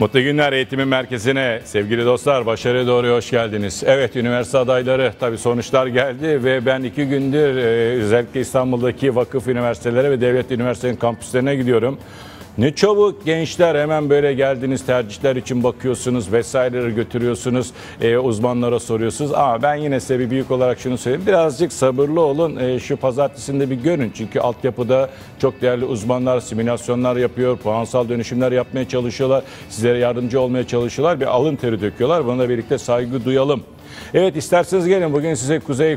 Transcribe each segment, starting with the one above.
Mutlu günler eğitimin merkezine sevgili dostlar başarıya doğru hoş geldiniz. Evet üniversite adayları tabi sonuçlar geldi ve ben iki gündür e, özellikle İstanbul'daki vakıf üniversitelere ve devlet üniversitenin kampüslerine gidiyorum. Ne çabuk gençler hemen böyle geldiniz tercihler için bakıyorsunuz vesaireleri götürüyorsunuz e, uzmanlara soruyorsunuz. Ama ben yine size bir büyük olarak şunu söyleyeyim birazcık sabırlı olun e, şu pazartesinde bir görün. Çünkü altyapıda çok değerli uzmanlar simülasyonlar yapıyor puansal dönüşümler yapmaya çalışıyorlar. Sizlere yardımcı olmaya çalışıyorlar bir alın teri döküyorlar buna birlikte saygı duyalım. Evet isterseniz gelin bugün size Kuzey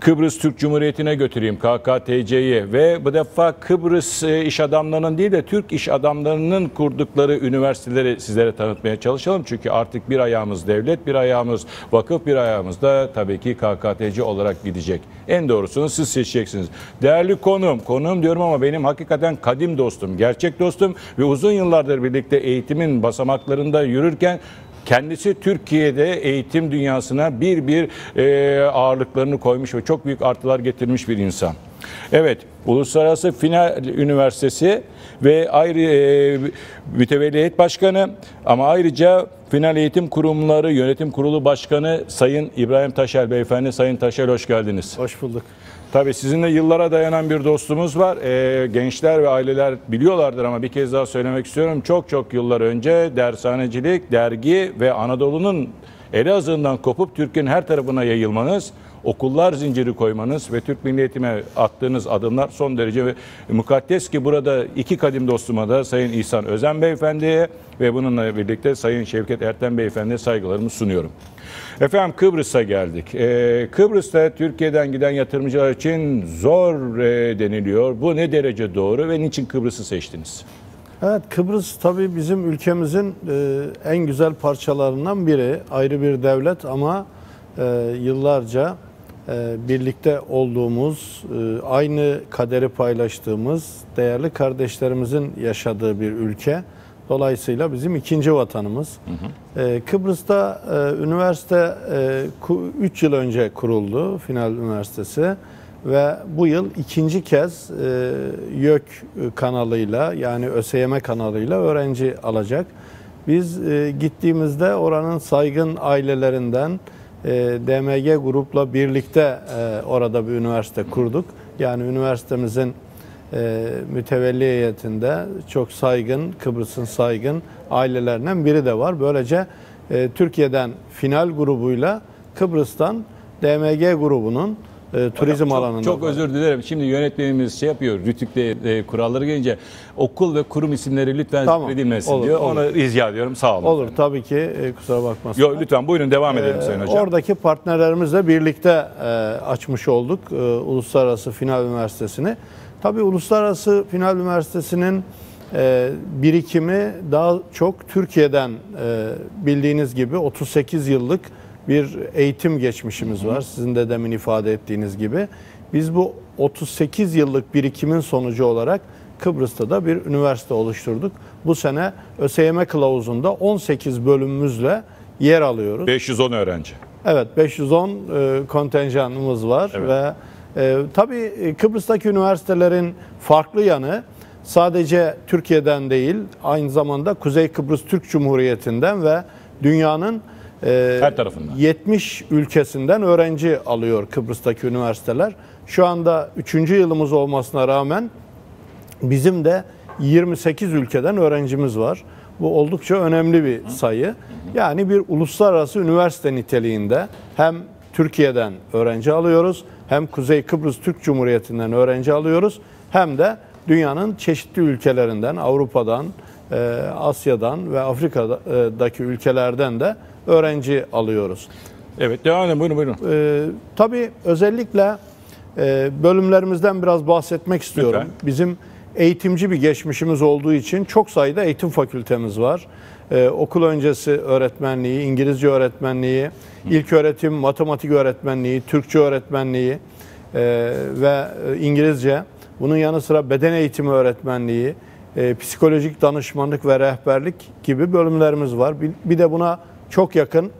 Kıbrıs Türk Cumhuriyeti'ne götüreyim KKTC'yi ve bu defa Kıbrıs e, iş adamlarının değil de Türk iş adamlarının kurdukları üniversiteleri sizlere tanıtmaya çalışalım. Çünkü artık bir ayağımız devlet, bir ayağımız vakıf, bir ayağımız da tabii ki KKTC olarak gidecek. En doğrusunu siz seçeceksiniz. Değerli konum, konum diyorum ama benim hakikaten kadim dostum, gerçek dostum ve uzun yıllardır birlikte eğitimin basamaklarında yürürken Kendisi Türkiye'de eğitim dünyasına bir bir e, ağırlıklarını koymuş ve çok büyük artılar getirmiş bir insan. Evet, Uluslararası Final Üniversitesi ve ayrı e, mütevelli heyet başkanı ama ayrıca Final Eğitim Kurumları Yönetim Kurulu Başkanı Sayın İbrahim Taşel Beyefendi. Sayın Taşel hoş geldiniz. Hoş bulduk. Tabii sizinle yıllara dayanan bir dostumuz var. Ee, gençler ve aileler biliyorlardır ama bir kez daha söylemek istiyorum. Çok çok yıllar önce dershanecilik, dergi ve Anadolu'nun Elazığ'ından kopup Türkiye'nin her tarafına yayılmanız, okullar zinciri koymanız ve Türk Milli Eğitim'e attığınız adımlar son derece mukaddes ki burada iki kadim dostuma da Sayın İhsan Özen Beyefendi'ye ve bununla birlikte Sayın Şevket Erten Beyefendi'ye saygılarımı sunuyorum. Efendim Kıbrıs'a geldik. Ee, Kıbrıs'ta Türkiye'den giden yatırımcılar için zor e, deniliyor. Bu ne derece doğru ve niçin Kıbrıs'ı seçtiniz? Evet Kıbrıs tabii bizim ülkemizin e, en güzel parçalarından biri. Ayrı bir devlet ama e, yıllarca birlikte olduğumuz, e, aynı kaderi paylaştığımız değerli kardeşlerimizin yaşadığı bir ülke. Dolayısıyla bizim ikinci vatanımız. Hı hı. Ee, Kıbrıs'ta e, üniversite 3 e, yıl önce kuruldu, Final Üniversitesi. Ve bu yıl ikinci kez YÖK kanalıyla yani ÖSYM kanalıyla öğrenci alacak. Biz gittiğimizde oranın saygın ailelerinden DMG grupla birlikte e, orada bir üniversite kurduk. Yani üniversitemizin e, mütevelli heyetinde çok saygın, Kıbrıs'ın saygın ailelerinden biri de var. Böylece e, Türkiye'den final grubuyla Kıbrıs'tan DMG grubunun e, turizm çok, alanında. Çok özür dilerim. Şimdi yönetmenimiz şey yapıyor. Rütük'te e, kuralları gelince okul ve kurum isimleri lütfen tamam, zikredilmesin olur, diyor. Olur. Onu rica ediyorum. Sağ olun. Olur efendim. tabii ki. E, kusura bakmasın. Yok lütfen buyurun devam edelim ee, Sayın Hocam. Oradaki partnerlerimizle birlikte e, açmış olduk e, Uluslararası Final Üniversitesi'ni. Tabii Uluslararası Final Üniversitesi'nin e, birikimi daha çok Türkiye'den e, bildiğiniz gibi 38 yıllık bir eğitim geçmişimiz var. Sizin de demin ifade ettiğiniz gibi. Biz bu 38 yıllık birikimin sonucu olarak Kıbrıs'ta da bir üniversite oluşturduk. Bu sene ÖSYM kılavuzunda 18 bölümümüzle yer alıyoruz. 510 öğrenci. Evet 510 e, kontenjanımız var evet. ve e, tabii e, Kıbrıs'taki üniversitelerin farklı yanı sadece Türkiye'den değil aynı zamanda Kuzey Kıbrıs Türk Cumhuriyeti'nden ve dünyanın e, her tarafından 70 ülkesinden öğrenci alıyor Kıbrıs'taki üniversiteler. Şu anda 3. yılımız olmasına rağmen bizim de 28 ülkeden öğrencimiz var. Bu oldukça önemli bir sayı. Yani bir uluslararası üniversite niteliğinde hem Türkiye'den öğrenci alıyoruz hem Kuzey Kıbrıs Türk Cumhuriyeti'nden öğrenci alıyoruz hem de dünyanın çeşitli ülkelerinden, Avrupa'dan, e, Asya'dan ve Afrika'daki ülkelerden de öğrenci alıyoruz. Evet devam edin buyurun buyurun. Ee, tabii özellikle e, bölümlerimizden biraz bahsetmek istiyorum. Lütfen. Bizim eğitimci bir geçmişimiz olduğu için çok sayıda eğitim fakültemiz var. Ee, okul öncesi öğretmenliği, İngilizce öğretmenliği, ilk öğretim, matematik öğretmenliği, Türkçe öğretmenliği e, ve e, İngilizce. Bunun yanı sıra beden eğitimi öğretmenliği, e, psikolojik danışmanlık ve rehberlik gibi bölümlerimiz var. Bir, bir de buna çok yakın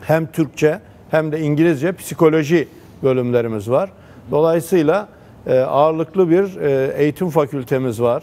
hem Türkçe hem de İngilizce psikoloji bölümlerimiz var. Dolayısıyla e, ağırlıklı bir e, eğitim fakültemiz var.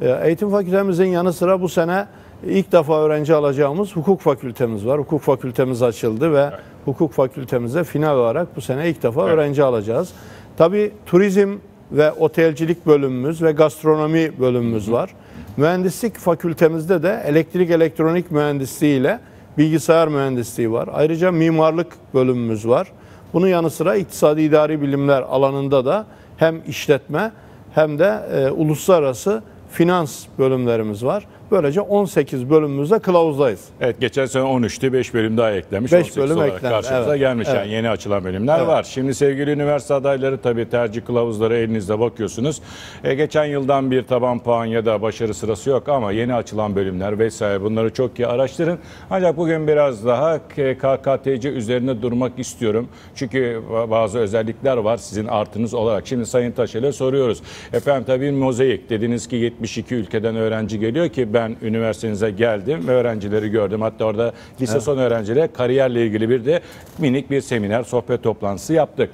E, eğitim fakültemizin yanı sıra bu sene ilk defa öğrenci alacağımız hukuk fakültemiz var. Hukuk fakültemiz açıldı ve hukuk fakültemize final olarak bu sene ilk defa Evet. öğrenci alacağız. Tabii turizm ve otelcilik bölümümüz ve gastronomi bölümümüz var. Mühendislik fakültemizde de elektrik elektronik mühendisliği ile bilgisayar mühendisliği var. Ayrıca mimarlık bölümümüz var. Bunun yanı sıra iktisadi idari bilimler alanında da hem işletme hem de e, uluslararası finans bölümlerimiz var. Böylece 18 bölümümüzde kılavuzdayız. Evet geçen sene 13'tü 5 bölüm daha eklenmiş. Beş 18 bölüm olarak eklendi, Karşımıza evet. gelmiş Evet. yani yeni açılan bölümler Evet. var. Şimdi sevgili üniversite adayları tabii tercih kılavuzları elinizde bakıyorsunuz. E, geçen yıldan bir taban puan ya da başarı sırası yok ama yeni açılan bölümler vesaire bunları çok iyi araştırın. Ancak bugün biraz daha KKTC üzerine durmak istiyorum. Çünkü bazı özellikler var sizin artınız olarak. Şimdi Sayın Taşel'e soruyoruz. Efendim tabii mozaik dediniz ki 72 ülkeden öğrenci geliyor ki ben üniversitenize geldim ve öğrencileri gördüm. Hatta orada lise son öğrencilere kariyerle ilgili bir de minik bir seminer, sohbet toplantısı yaptık.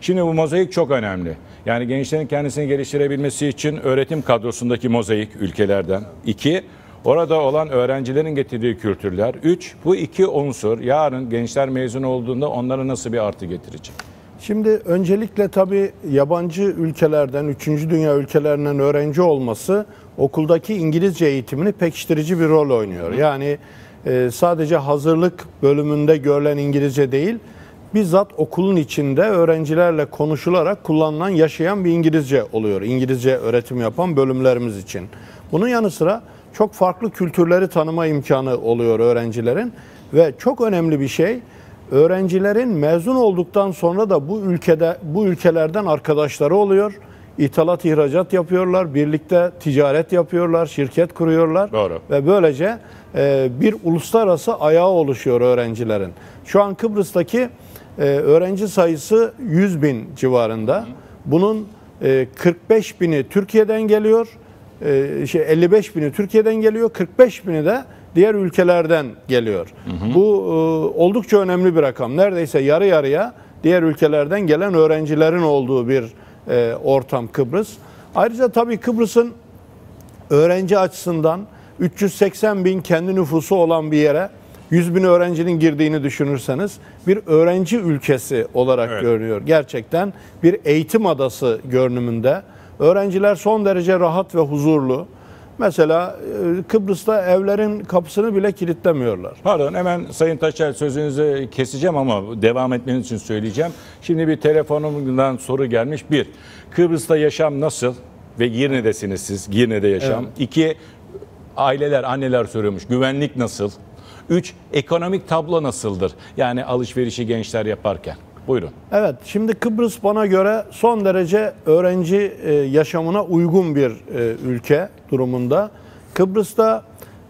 Şimdi bu mozaik çok önemli. Yani gençlerin kendisini geliştirebilmesi için öğretim kadrosundaki mozaik ülkelerden. iki Orada olan öğrencilerin getirdiği kültürler. Üç, bu iki unsur yarın gençler mezun olduğunda onlara nasıl bir artı getirecek? Şimdi öncelikle tabii yabancı ülkelerden, 3. dünya ülkelerinden öğrenci olması okuldaki İngilizce eğitimini pekiştirici bir rol oynuyor. Yani e, sadece hazırlık bölümünde görülen İngilizce değil, bizzat okulun içinde öğrencilerle konuşularak kullanılan, yaşayan bir İngilizce oluyor. İngilizce öğretim yapan bölümlerimiz için. Bunun yanı sıra çok farklı kültürleri tanıma imkanı oluyor öğrencilerin ve çok önemli bir şey öğrencilerin mezun olduktan sonra da bu ülkede bu ülkelerden arkadaşları oluyor. İthalat ihracat yapıyorlar, birlikte ticaret yapıyorlar, şirket kuruyorlar Doğru. ve böylece e, bir uluslararası ayağı oluşuyor öğrencilerin. Şu an Kıbrıs'taki e, öğrenci sayısı 100 bin civarında. Bunun e, 45 bini Türkiye'den geliyor, e, şey 55 bini Türkiye'den geliyor, 45 bini de diğer ülkelerden geliyor. Bu e, oldukça önemli bir rakam. Neredeyse yarı yarıya diğer ülkelerden gelen öğrencilerin olduğu bir e, ortam Kıbrıs. Ayrıca tabii Kıbrıs'ın öğrenci açısından 380 bin kendi nüfusu olan bir yere 100 bin öğrencinin girdiğini düşünürseniz bir öğrenci ülkesi olarak Evet. görünüyor. Gerçekten bir eğitim adası görünümünde. Öğrenciler son derece rahat ve huzurlu. Mesela e, Kıbrıs'ta evlerin kapısını bile kilitlemiyorlar. Pardon hemen Sayın Taşer sözünüzü keseceğim ama devam etmeniz için söyleyeceğim. Şimdi bir telefonumdan soru gelmiş. Bir, Kıbrıs'ta yaşam nasıl? Ve Girne'desiniz siz. Girne'de yaşam. İki, aileler, anneler soruyormuş. Güvenlik nasıl? Üç, ekonomik tablo nasıldır? Yani alışverişi gençler yaparken. Buyurun. Evet, şimdi Kıbrıs bana göre son derece öğrenci e, yaşamına uygun bir e, ülke durumunda. Kıbrıs'ta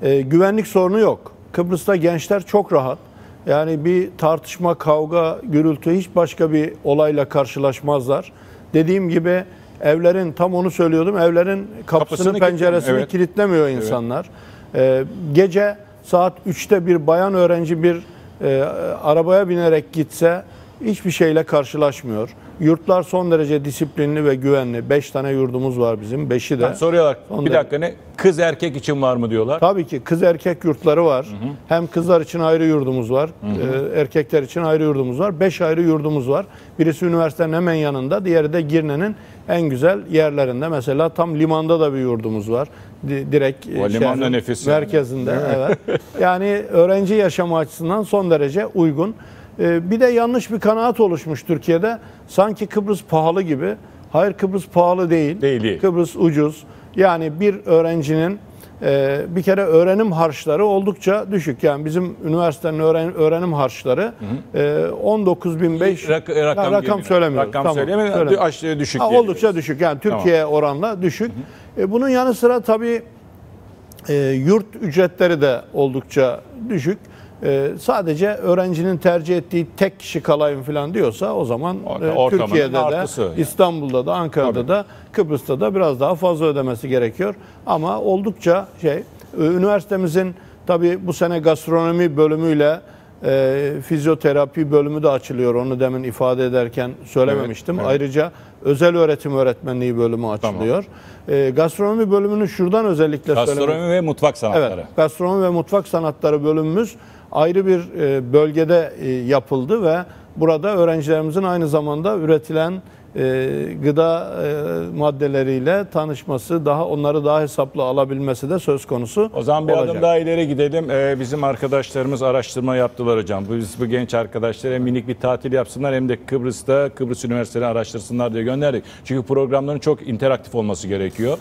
e, güvenlik sorunu yok. Kıbrıs'ta gençler çok rahat. Yani bir tartışma, kavga, gürültü hiç başka bir olayla karşılaşmazlar. Dediğim gibi evlerin tam onu söylüyordum. Evlerin kapısını, Kapısını penceresini kilitlemiyor, evet. kilitlemiyor insanlar. E, gece saat 3'te bir bayan öğrenci bir e, arabaya binerek gitse hiçbir şeyle karşılaşmıyor. Yurtlar son derece disiplinli ve güvenli. 5 tane yurdumuz var bizim. 5'i de. Soruyorlar. Son bir dakika ne? Kız erkek için var mı diyorlar? Tabii ki kız erkek yurtları var. Hem kızlar için ayrı yurdumuz var. e, erkekler için ayrı yurdumuz var. 5 ayrı yurdumuz var. Birisi üniversitenin hemen yanında. Diğeri de Girne'nin en güzel yerlerinde. Mesela tam limanda da bir yurdumuz var. Di- direkt e, O liman da şehrin nefis yani. merkezinde. evet. Yani öğrenci yaşamı açısından son derece uygun. E, bir de yanlış bir kanaat oluşmuş Türkiye'de. Sanki Kıbrıs pahalı gibi. Hayır Kıbrıs pahalı değil. Değil, değil. Kıbrıs ucuz. Yani bir öğrencinin e, bir kere öğrenim harçları oldukça düşük. Yani bizim üniversitenin öğren, öğrenim harçları e, 19.500 Rak- rakam, rakam söylemiyorum. Rakam Tamam, söylemiyorum. Aşağıya düşük. Ha, oldukça düşük. Yani Türkiye oranla düşük. E, bunun yanı sıra tabii e, yurt ücretleri de oldukça düşük. E, sadece öğrencinin tercih ettiği tek kişi kalayım falan diyorsa o zaman e, Türkiye'de de yani. İstanbul'da da Ankara'da Tabii. da Kıbrıs'ta da biraz daha fazla ödemesi gerekiyor. Ama oldukça şey üniversitemizin tabii bu sene gastronomi bölümüyle e, fizyoterapi bölümü de açılıyor. Onu demin ifade ederken söylememiştim. Evet, evet. Ayrıca özel öğretim öğretmenliği bölümü açılıyor. E, gastronomi bölümünü şuradan özellikle söylemek Gastronomi ve mutfak sanatları. Evet, gastronomi ve mutfak sanatları bölümümüz ayrı bir e, bölgede e, yapıldı ve burada öğrencilerimizin aynı zamanda üretilen gıda e, maddeleriyle tanışması, daha onları daha hesaplı alabilmesi de söz konusu O zaman bir olacak. adım daha ileri gidelim. Ee, bizim arkadaşlarımız araştırma yaptılar hocam. Biz bu genç arkadaşlara minik bir tatil yapsınlar hem de Kıbrıs'ta Kıbrıs Üniversitesi'ni araştırsınlar diye gönderdik. Çünkü programların çok interaktif olması gerekiyor.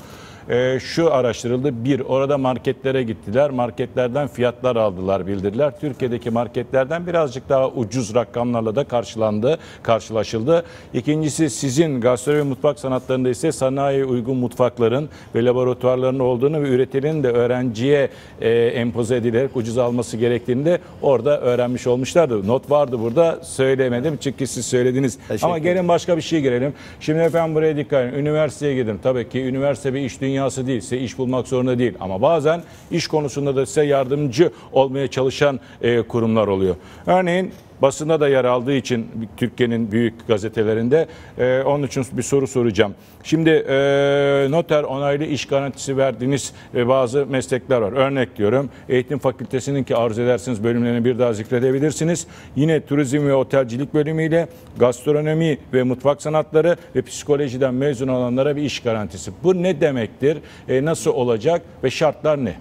Ee, şu araştırıldı. Bir, orada marketlere gittiler. Marketlerden fiyatlar aldılar, bildirdiler. Türkiye'deki marketlerden birazcık daha ucuz rakamlarla da karşılandı, karşılaşıldı. İkincisi sizin gastronomi mutfak sanatlarında ise sanayi uygun mutfakların ve laboratuvarların olduğunu ve üretilinin de öğrenciye e, empoze edilerek ucuz alması gerektiğini de orada öğrenmiş olmuşlardı. Not vardı burada söylemedim çünkü siz söylediniz. Teşekkür Ama gelin başka bir şey girelim. Şimdi efendim buraya dikkat edin. Üniversiteye gidin. Tabii ki üniversite bir iş dünyası değil. Size iş bulmak zorunda değil. Ama bazen iş konusunda da size yardımcı olmaya çalışan e, kurumlar oluyor. Örneğin basında da yer aldığı için Türkiye'nin büyük gazetelerinde e, onun için bir soru soracağım. Şimdi e, noter onaylı iş garantisi verdiğiniz e, bazı meslekler var. Örnek diyorum eğitim fakültesinin ki arzu edersiniz bölümlerini bir daha zikredebilirsiniz. Yine turizm ve otelcilik bölümüyle gastronomi ve mutfak sanatları ve psikolojiden mezun olanlara bir iş garantisi. Bu ne demektir? E, nasıl olacak ve şartlar ne?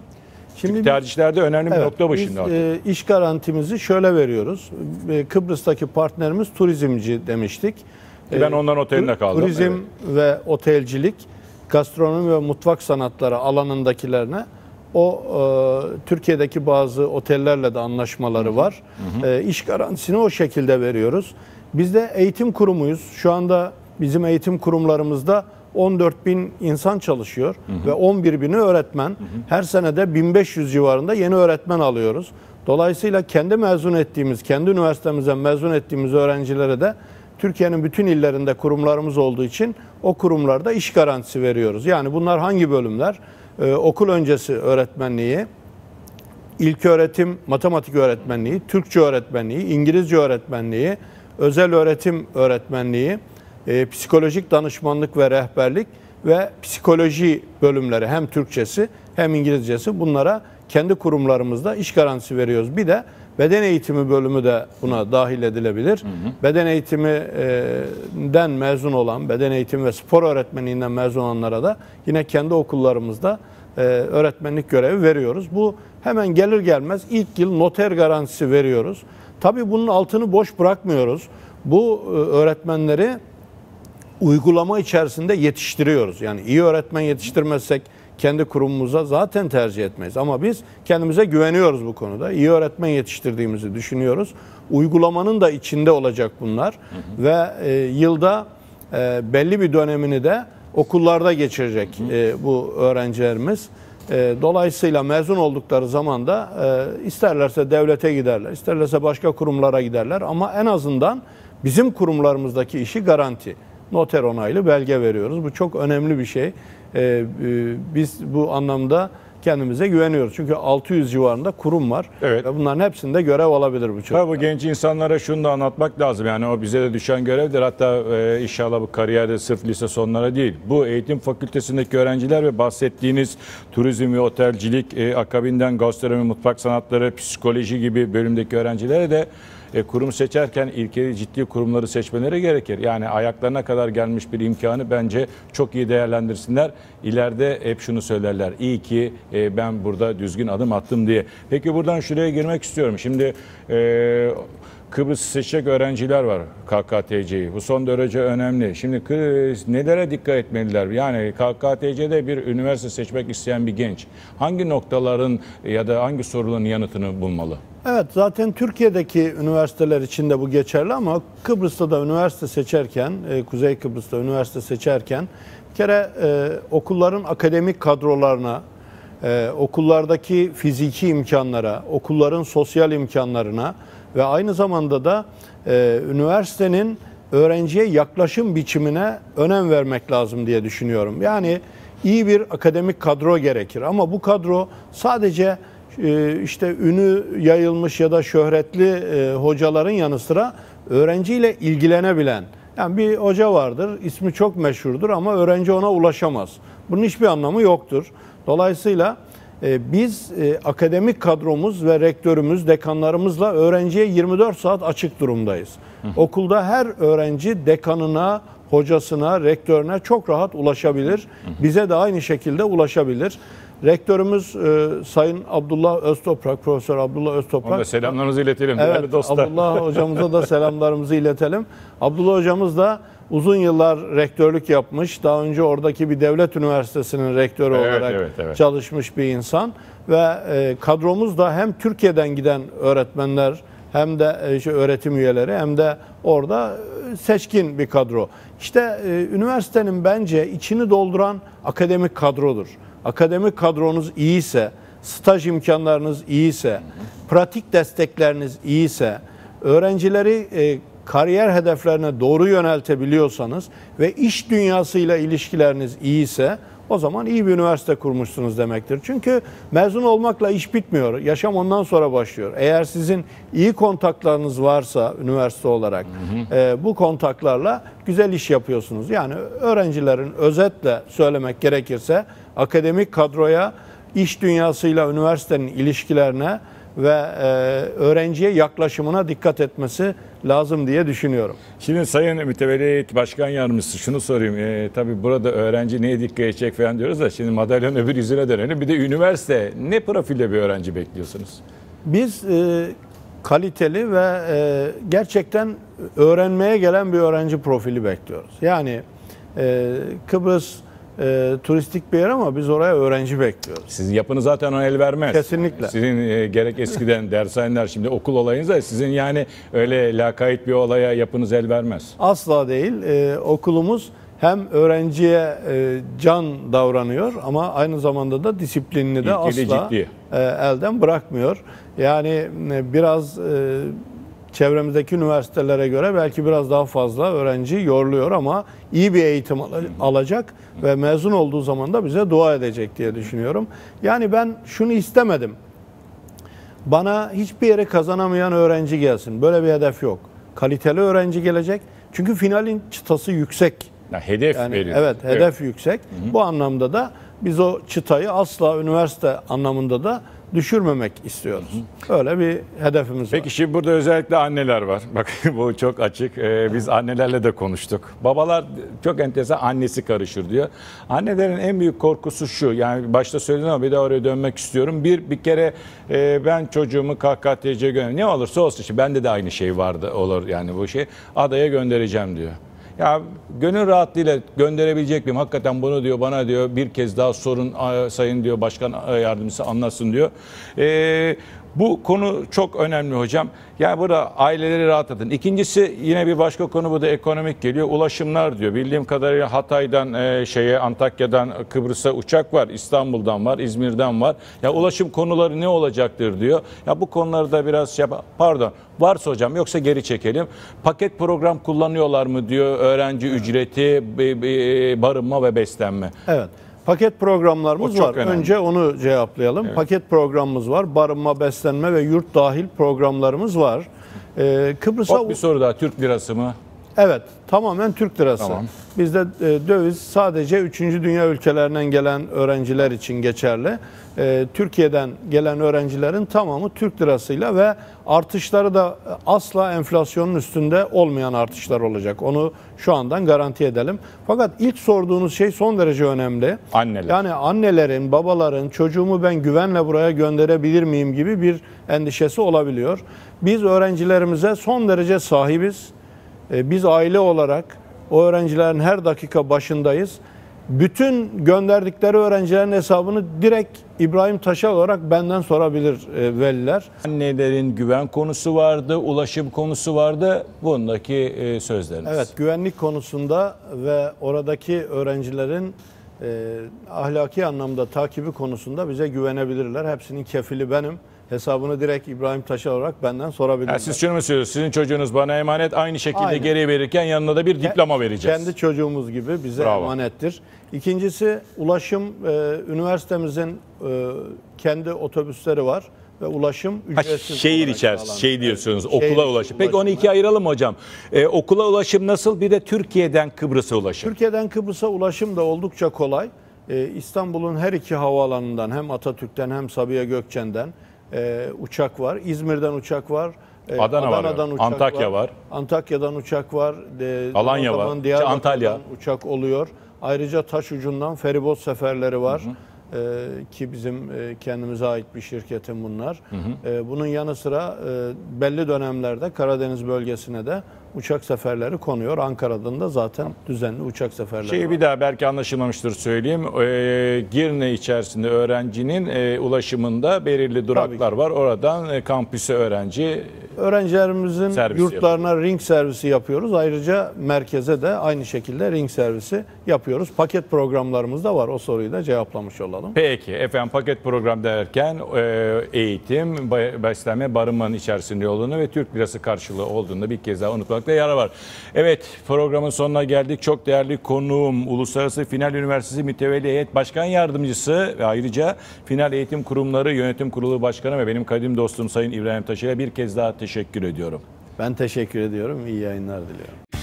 Şimdi Şimdi tercihlerde önemli bir Evet, nokta bu biz, şimdi artık. e, iş garantimizi şöyle veriyoruz. E, Kıbrıs'taki partnerimiz turizmci demiştik. Ki ben onların otelinde tur- kaldım, Turizm evet. ve otelcilik, gastronomi ve mutfak sanatları alanındakilerine o e, Türkiye'deki bazı otellerle de anlaşmaları var. E, iş garantisini o şekilde veriyoruz. Biz de eğitim kurumuyuz. Şu anda bizim eğitim kurumlarımızda 14 bin insan çalışıyor ve 11 bini öğretmen. Her senede 1500 civarında yeni öğretmen alıyoruz. Dolayısıyla kendi mezun ettiğimiz, kendi üniversitemizden mezun ettiğimiz öğrencilere de Türkiye'nin bütün illerinde kurumlarımız olduğu için o kurumlarda iş garantisi veriyoruz. Yani bunlar hangi bölümler? Ee, okul öncesi öğretmenliği, ilköğretim matematik öğretmenliği, Türkçe öğretmenliği, İngilizce öğretmenliği, özel öğretim öğretmenliği, e, psikolojik danışmanlık ve rehberlik ve psikoloji bölümleri hem Türkçesi hem İngilizcesi bunlara kendi kurumlarımızda iş garantisi veriyoruz. Bir de beden eğitimi bölümü de buna dahil edilebilir. Beden eğitiminden mezun olan, beden eğitimi ve spor öğretmenliğinden mezun olanlara da yine kendi okullarımızda e, öğretmenlik görevi veriyoruz. Bu hemen gelir gelmez ilk yıl noter garantisi veriyoruz. Tabii bunun altını boş bırakmıyoruz. Bu e, öğretmenleri uygulama içerisinde yetiştiriyoruz. Yani iyi öğretmen yetiştirmezsek kendi kurumumuza zaten tercih etmeyiz. Ama biz kendimize güveniyoruz bu konuda. İyi öğretmen yetiştirdiğimizi düşünüyoruz. Uygulamanın da içinde olacak bunlar. Ve e, yılda e, belli bir dönemini de okullarda geçirecek e, bu öğrencilerimiz. E, dolayısıyla mezun oldukları zaman da e, isterlerse devlete giderler, isterlerse başka kurumlara giderler. Ama en azından bizim kurumlarımızdaki işi garanti. Noter onaylı belge veriyoruz. Bu çok önemli bir şey. E, e, biz bu anlamda kendimize güveniyoruz. Çünkü 600 civarında kurum var. Evet. Ve bunların hepsinde görev alabilir bu çocuk. Tabii bu genç insanlara şunu da anlatmak lazım. Yani o bize de düşen görevdir. Hatta e, inşallah bu kariyerde sırf lise sonlara değil. Bu eğitim fakültesindeki öğrenciler ve bahsettiğiniz turizm ve otelcilik, e, akabinden gastronomi, mutfak sanatları, psikoloji gibi bölümdeki öğrencilere de e, kurum seçerken ilkeli ciddi kurumları seçmeleri gerekir. Yani ayaklarına kadar gelmiş bir imkanı bence çok iyi değerlendirsinler. İleride hep şunu söylerler. İyi ki e, ben burada düzgün adım attım diye. Peki buradan şuraya girmek istiyorum. Şimdi e, Kıbrıs seçecek öğrenciler var KKTC'yi. Bu son derece önemli. Şimdi Kıbrıs nelere dikkat etmeliler? Yani KKTC'de bir üniversite seçmek isteyen bir genç hangi noktaların ya da hangi soruların yanıtını bulmalı? Evet zaten Türkiye'deki üniversiteler için de bu geçerli ama Kıbrıs'ta da üniversite seçerken, e, Kuzey Kıbrıs'ta üniversite seçerken bir kere e, okulların akademik kadrolarına, e, okullardaki fiziki imkanlara, okulların sosyal imkanlarına ve aynı zamanda da e, üniversitenin öğrenciye yaklaşım biçimine önem vermek lazım diye düşünüyorum. Yani iyi bir akademik kadro gerekir ama bu kadro sadece işte ünü yayılmış ya da şöhretli e, hocaların yanı sıra öğrenciyle ilgilenebilen. Yani bir hoca vardır, ismi çok meşhurdur ama öğrenci ona ulaşamaz. Bunun hiçbir anlamı yoktur. Dolayısıyla e, biz e, akademik kadromuz ve rektörümüz, dekanlarımızla öğrenciye 24 saat açık durumdayız. Okulda her öğrenci dekanına, hocasına, rektörüne çok rahat ulaşabilir. Bize de aynı şekilde ulaşabilir. Rektörümüz e, Sayın Abdullah Öztoprak, Profesör Abdullah Öztoprak. Ona da selamlarınızı iletelim Evet, değerli dostlar. Abdullah hocamıza da selamlarımızı iletelim. Abdullah hocamız da uzun yıllar rektörlük yapmış. Daha önce oradaki bir devlet üniversitesinin rektörü Evet, olarak evet, evet. çalışmış bir insan. Ve e, kadromuz da hem Türkiye'den giden öğretmenler hem de e, işte öğretim üyeleri hem de orada e, seçkin bir kadro. İşte e, üniversitenin bence içini dolduran akademik kadrodur. Akademik kadronuz iyiyse, staj imkanlarınız iyiyse, pratik destekleriniz iyiyse, öğrencileri e, kariyer hedeflerine doğru yöneltebiliyorsanız ve iş dünyasıyla ilişkileriniz iyiyse o zaman iyi bir üniversite kurmuşsunuz demektir. Çünkü mezun olmakla iş bitmiyor. Yaşam ondan sonra başlıyor. Eğer sizin iyi kontaklarınız varsa üniversite olarak e, bu kontaklarla güzel iş yapıyorsunuz. Yani öğrencilerin özetle söylemek gerekirse akademik kadroya, iş dünyasıyla üniversitenin ilişkilerine ve e, öğrenciye yaklaşımına dikkat etmesi lazım diye düşünüyorum. Şimdi Sayın Mütevellit Başkan Yardımcısı şunu sorayım. Ee, tabii burada öğrenci neye dikkat edecek falan diyoruz da şimdi madalyanın öbür yüzüne dönelim. Bir de üniversite ne profilde bir öğrenci bekliyorsunuz? Biz e, kaliteli ve e, gerçekten öğrenmeye gelen bir öğrenci profili bekliyoruz. Yani e, Kıbrıs e, turistik bir yer ama biz oraya öğrenci bekliyoruz. Sizin yapınız zaten ona el vermez. Kesinlikle. Sizin e, gerek eskiden dershaneler şimdi okul olayınız da sizin yani öyle lakayt bir olaya yapınız el vermez. Asla değil. E, okulumuz hem öğrenciye e, can davranıyor ama aynı zamanda da disiplinini de İlkeli, asla ciddi. e, elden bırakmıyor. Yani e, biraz e, çevremizdeki üniversitelere göre belki biraz daha fazla öğrenci yoruluyor ama iyi bir eğitim al- alacak ve mezun olduğu zaman da bize dua edecek diye düşünüyorum. Yani ben şunu istemedim. Bana hiçbir yere kazanamayan öğrenci gelsin. Böyle bir hedef yok. Kaliteli öğrenci gelecek. Çünkü finalin çıtası yüksek. Ya hedef Yani verin. evet hedef yüksek. Bu anlamda da biz o çıtayı asla üniversite anlamında da düşürmemek istiyoruz. Öyle bir hedefimiz Peki var. şimdi burada özellikle anneler var. Bak bu çok açık. Ee, biz annelerle de konuştuk. Babalar çok enteresan annesi karışır diyor. Annelerin en büyük korkusu şu. Yani başta söyledim ama bir daha oraya dönmek istiyorum. Bir bir kere e, ben çocuğumu KKTC'ye gönder. Ne olursa olsun. Şimdi bende de aynı şey vardı olur yani bu şey. Adaya göndereceğim diyor. Ya gönül rahatlığıyla gönderebilecek miyim? Hakikaten bunu diyor bana diyor bir kez daha sorun sayın diyor başkan yardımcısı anlasın diyor. Ee, bu konu çok önemli hocam. Yani burada aileleri rahatlatın. İkincisi yine bir başka konu bu da ekonomik geliyor. Ulaşımlar diyor. Bildiğim kadarıyla Hatay'dan e, şeye Antakya'dan Kıbrıs'a uçak var. İstanbul'dan var, İzmir'den var. Ya ulaşım konuları ne olacaktır diyor. Ya bu konuları da biraz şey pardon varsa hocam yoksa geri çekelim. Paket program kullanıyorlar mı diyor öğrenci ücreti, be- be- barınma ve beslenme. Evet. Paket programlarımız var. önemli. Önce onu cevaplayalım. Paket programımız var. Barınma, beslenme ve yurt dahil programlarımız var. Ee, Kıbrıs'a Hop bir soru daha Türk lirası mı? Evet, tamamen Türk lirası. Tamam. Bizde e, döviz sadece 3. dünya ülkelerinden gelen öğrenciler için geçerli. E, Türkiye'den gelen öğrencilerin tamamı Türk lirasıyla ve artışları da asla enflasyonun üstünde olmayan artışlar olacak. Onu şu andan garanti edelim. Fakat ilk sorduğunuz şey son derece önemli. Anneler. Yani annelerin, babaların çocuğumu ben güvenle buraya gönderebilir miyim gibi bir endişesi olabiliyor. Biz öğrencilerimize son derece sahibiz. E, Biz aile olarak o öğrencilerin her dakika başındayız. Bütün gönderdikleri öğrencilerin hesabını direkt İbrahim Taşal olarak benden sorabilir e, veliler. Annelerin güven konusu vardı, ulaşım konusu vardı. Bundaki e, sözleriniz. Evet, güvenlik konusunda ve oradaki öğrencilerin e, ahlaki anlamda takibi konusunda bize güvenebilirler. Hepsinin kefili benim. Hesabını direkt İbrahim Taşar olarak benden sorabilirler. Ha, siz şunu mu söylüyorsunuz? Sizin çocuğunuz bana emanet aynı şekilde Aynen. geri verirken yanına da bir diploma vereceğiz. Kendi çocuğumuz gibi bize Bravo. emanettir. İkincisi ulaşım e, üniversitemizin e, kendi otobüsleri var ve ulaşım Ha, ücretsiz. şehir olarak içerisinde şey diyorsunuz Evet, okula şehir ulaşım. Peki onu ikiye ayıralım hocam. Ee, okula ulaşım nasıl bir de Türkiye'den Kıbrıs'a ulaşım. Türkiye'den Kıbrıs'a ulaşım da oldukça kolay. Ee, İstanbul'un her iki havaalanından hem Atatürk'ten hem Sabiha Gökçen'den e, uçak var. İzmir'den uçak var. Ee, Adana var, Adana'dan evet. uçak Antakya var. Antakya'dan uçak var. De, Alanya var. İşte Antalya. uçak oluyor. Ayrıca taş ucundan feribot seferleri var. Ee, ki bizim e, kendimize ait bir şirketin bunlar. Ee, bunun yanı sıra e, belli dönemlerde Karadeniz bölgesine de uçak seferleri konuyor. Ankara'dan da zaten düzenli uçak seferleri Şeyi var. bir daha belki anlaşılmamıştır söyleyeyim. Ee, Girne içerisinde öğrencinin e, ulaşımında belirli duraklar var. Oradan e, kampüse öğrenci Öğrencilerimizin Servis yurtlarına ring servisi yapıyoruz. Ayrıca merkeze de aynı şekilde ring servisi yapıyoruz. Paket programlarımız da var. O soruyu da cevaplamış olalım. Peki efendim paket program derken e, eğitim, beslenme, barınmanın içerisinde olduğunu ve Türk lirası karşılığı olduğunu bir kez daha unutmakta yarar var. Evet programın sonuna geldik. Çok değerli konuğum Uluslararası Final Üniversitesi Mütevelli Heyet Başkan Yardımcısı ve ayrıca Final Eğitim Kurumları Yönetim Kurulu Başkanı ve benim kadim dostum Sayın İbrahim Taşer'e bir kez daha teşekkür ediyorum. Ben teşekkür ediyorum. İyi yayınlar diliyorum.